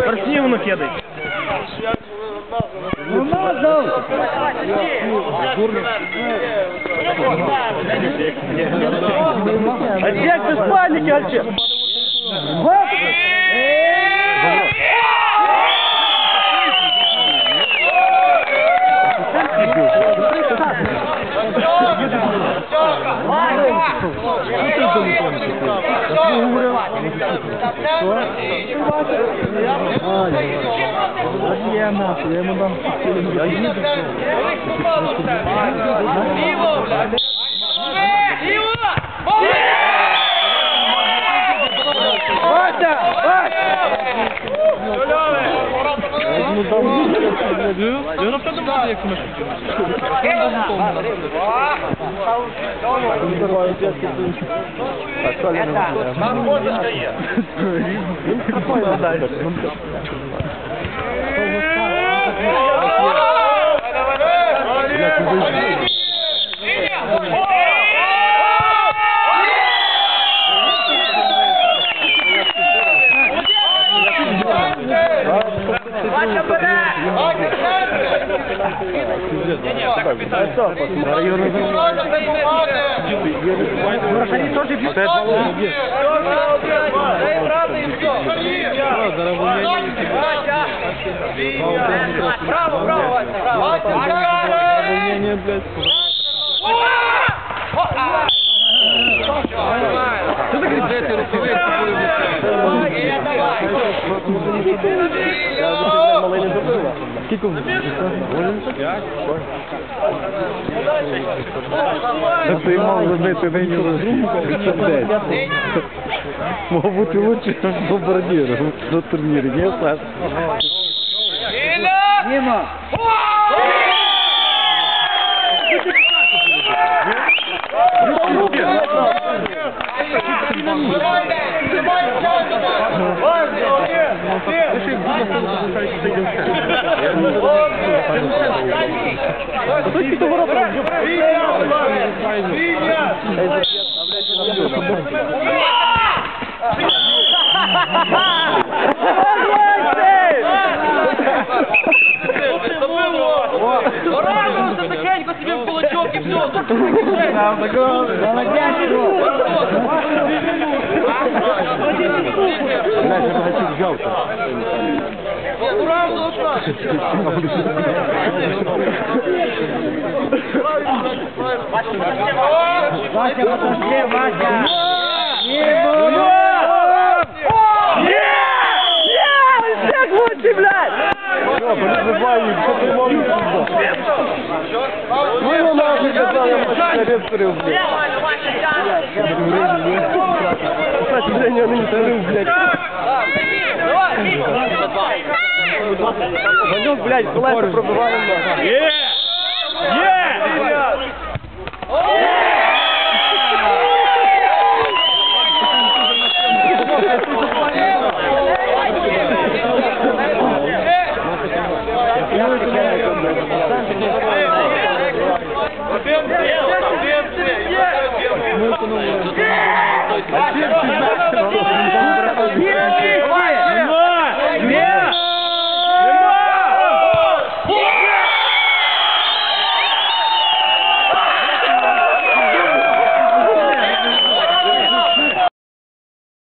Спортивно кидай. Надо! Альчек, без паники, Альчек! Вот! Я нахуй, я ему дам Я еду. Вася! Io non prendo una idea come succede. Ma cosa c'è io? Я на втором буде, як ми Він спокійно далі. Браво, браво, браво! Що таке дете рукавиці? Малий не забила. Скільки в Так ти мав забити нині за Мог бути лучше бомбардиром на турнірі, ні, Саш? Німа! Разом затихенько себе в кулачок и все. Вася, подожди, Вася! Всех лучше, блядь! Переживаю, что ты можешь Ну, нахуй, когда я сигарет курил, блядь. Кстати, блядь, я не тарил, блядь. Блядь, колеса пробивали